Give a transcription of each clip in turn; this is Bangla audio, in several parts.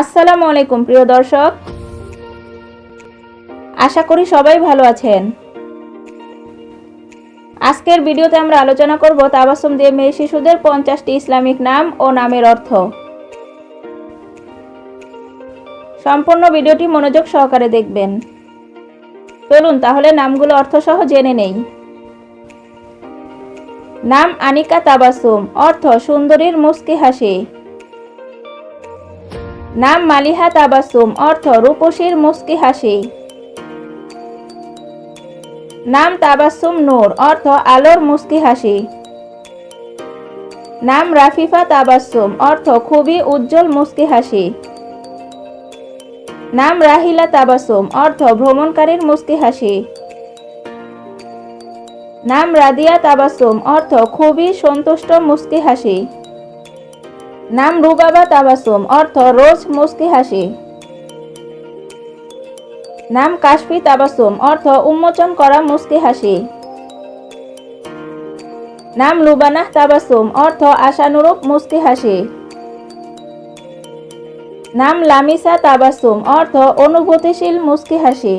আসসালামু আলাইকুম, প্রিয় দর্শক। আশা করি সবাই ভালো আছেন। আজকের ভিডিওতে আমরা আলোচনা করব তাবাসুম দিয়ে মেয়ে শিশুদের পঞ্চাশটি ইসলামিক নাম ও নামের অর্থ। সম্পূর্ণ ভিডিওটি মনোযোগ সহকারে দেখবেন। চলুন তাহলে নামগুলো অর্থসহ জেনে নেই। নাম আনিকা তাবাসুম, অর্থ সুন্দরীর মুস্কি হাসি। নাম মালিহা তাবাসুম, অর্থ রূপসীর মুস্কি হাসি। নাম তাবাসুম নূর, অর্থ আলোর মুস্কি হাসি। নাম রাফিফা তাবাসুম, অর্থ খুবই উজ্জ্বল মুস্কি হাসি। নাম রাহিলা তাবাসুম, অর্থ ভ্রমণকারীর মুস্কি হাসি। নাম রাদিয়া তাবাসুম, অর্থ খুবই সন্তুষ্ট মুস্কি হাসি। নাম রুবাবা তাবাসুম, অর্থ রোজ মুস্কি হাসি। নাম কাশফি তাবাসুম, অর্থ উন্মোচন করা মুস্কি হাসি। নাম লুবানাহ তাবাসুম, অর্থ আশানুরূপ মুস্কি হাসি। নাম লামিসা তাবাসুম, অর্থ অনুভূতিশীল মুস্কি হাসি।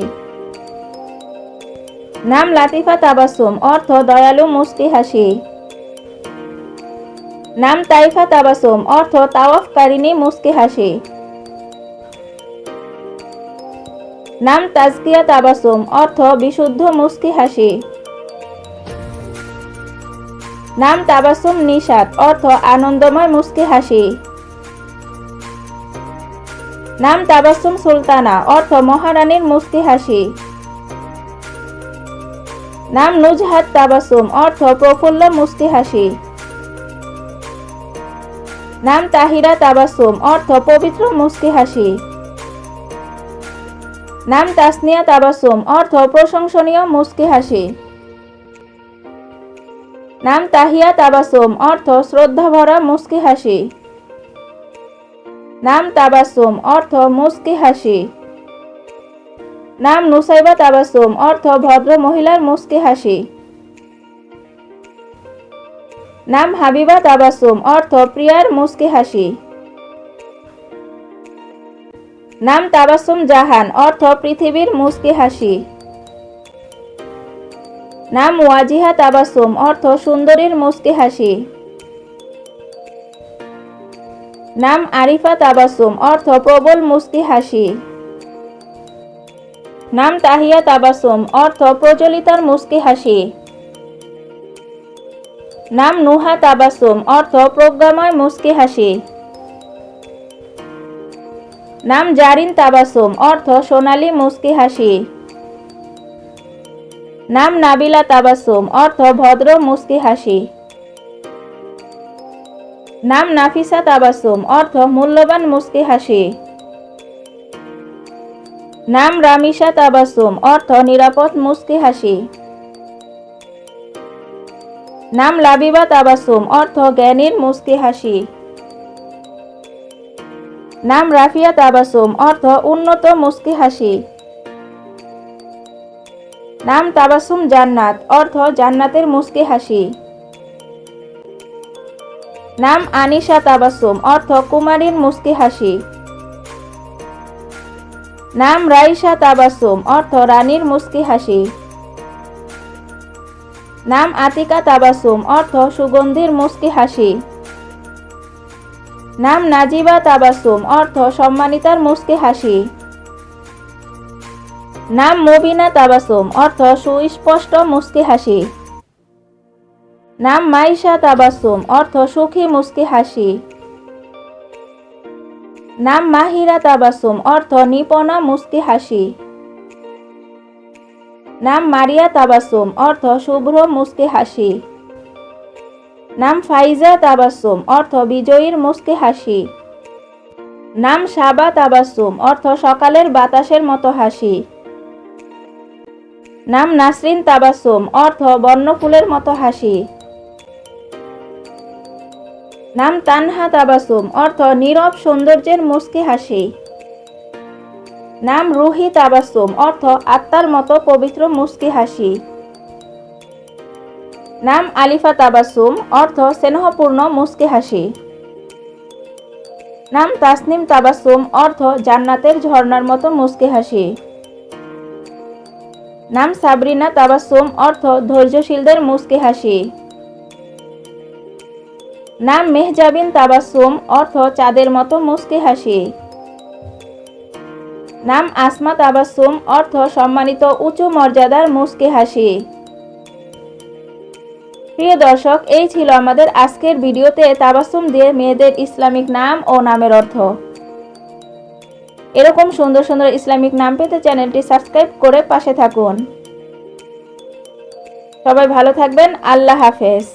নাম লাতিফা তাবাসুম, অর্থ দয়ালু মুস্কি হাসি। নাম তাইফা তাবাসুম, অর্থ তাওয়াফকারিনী মুস্কি হাসি। নাম তাজকিয়া তাবাসুম, অর্থ বিশুদ্ধ মুস্কি হাসি। নাম তাবাসুম নিশাত, অর্থ আনন্দময় মুস্কি হাসি। নাম তাবাসুম সুলতানা, অর্থ মহারানীর মুস্কি হাসি। নাম নুজহাত তাবাসুম, অর্থ প্রফুল্ল মুস্কি হাসি। নাম তাহিরা তাবাসুম, অর্থ পবিত্র মুস্কি হাসি। নাম তাসনিয়া তাবাসুম, অর্থ প্রশংসনীয় মুস্কি হাসি। নাম তাহিয়া তাবাসুম, অর্থ শ্রদ্ধা ভরা মুস্কি হাসি। নাম তাবাসুম, অর্থ মুস্কি হাসি। নাম নুসাইবা তাবাসুম, অর্থ ভদ্র মহিলার মুস্কি হাসি। নাম হাবিবা তাবাসুম, অর্থ প্রিয়ার মুস্কি হাসি। নাম তাবাসুম জাহান, অর্থ পৃথিবীর মুস্কি হাসি। নাম ওয়াজিহা তাবাসুম, অর্থ সুন্দরীর মুস্কি হাসি। নাম আরিফা তাবাসুম, অর্থ প্রবল মুস্কি হাসি। নাম তাহিয়া তাবাসুম, অর্থ প্রচলিতার মুস্কি হাসি। নাম নুহা তাবাসুম, অর্থ প্রজ্ঞাময় মুস্কি হাসি। নাম জারিন তাবাসুম, অর্থ সোনালি মুস্কি হাসি। নাম নাবিলা তাবাসুম, অর্থ ভদ্র মুস্কি হাসি। নাম নাফিসা তাবাসুম, অর্থ মূল্যবান মুস্কি হাসি। নাম রামিসা তাবাসুম, অর্থ নিরাপদ মুস্কি হাসি। নাম লাবিবা তাবাসুম অর্থ জ্ঞানীর মুস্কি হাসি। নাম রাফিয়া তাবাসুম অর্থ উন্নত মুস্কি হাসি। নাম তাবাসুম জান্নাত, অর্থ জান্নাতের মুস্কি হাসি। নাম আনিশা তাবাসুম, অর্থ কুমারীর মুস্কি হাসি। নাম রাইসা তাবাসুম, অর্থ রানীর মুস্কি হাসি। নাম আতিকা তাবাসুম, অর্থ সুগন্ধির মুস্কি হাসি। নাম নাজিবা তাবাসুম, অর্থ সম্মানিতার মুস্কি হাসি। নাম মুবিনা তাবাসুম, অর্থ সুস্পষ্ট মুস্কি হাসি। নাম মাইশা তাবাসুম, অর্থ সুখী মুস্কি হাসি। নাম মাহিরা তাবাসুম, অর্থ নিপনা মুস্কি হাসি। নাম মারিয়া তাবাসুম অর্থ শুভ্র মুস্কি হাসি। নাম ফাইজা তাবাসুম অর্থ বিজয়ীর মুস্কি হাসি। নাম সাবা তাবাসুম অর্থ সকালের বাতাসের মতো হাসি। নাম নাসরিন তাবাসুম অর্থ বর্ণফুলের মতো হাসি। নাম তানহা তাবাসুম অর্থ নীরব সৌন্দর্যের মুস্কি হাসি। নাম রুহি তাবাসুম, অর্থ আত্মার মতো পবিত্র মুস্কি হাসি। নাম আলিফা তাবাসুম, অর্থ স্নেহপূর্ণ মুস্কি হাসি। নাম তাসনিম তাবাসুম, অর্থ জান্নাতের ঝর্ণার মতো মুস্কি হাসি। নাম সাবরিনা তাবাসুম, অর্থ ধৈর্যশীলদের মুস্কি হাসি। নাম মেহজাবিন তাবাসুম, অর্থ চাঁদের মতো মুস্কি হাসি। নাম আসমা তাবাসুম অর্থ সম্মানিত উঁচু মর্যাদার মুস্কি হাসি। প্রিয় দর্শক, এই ছিল আমাদের আজকের ভিডিওতে তাবাসুম দিয়ে মেয়েদের ইসলামিক নাম ও নামের অর্থ। এরকম সুন্দর সুন্দর ইসলামিক নাম পেতে চ্যানেলটি সাবস্ক্রাইব করে পাশে থাকুন। সবাই ভালো থাকবেন, আল্লাহ হাফেজ।